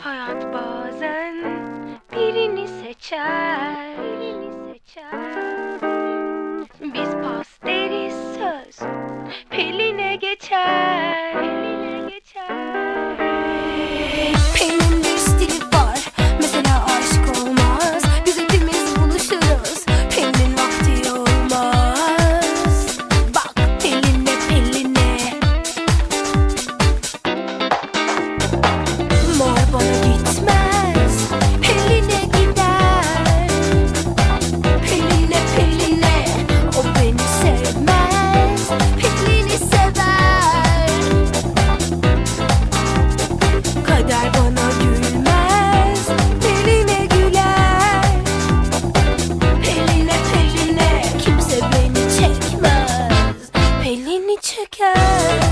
Hayat bazen birini seçer. Birini seçer. Biz pas deriz söz geçer. together.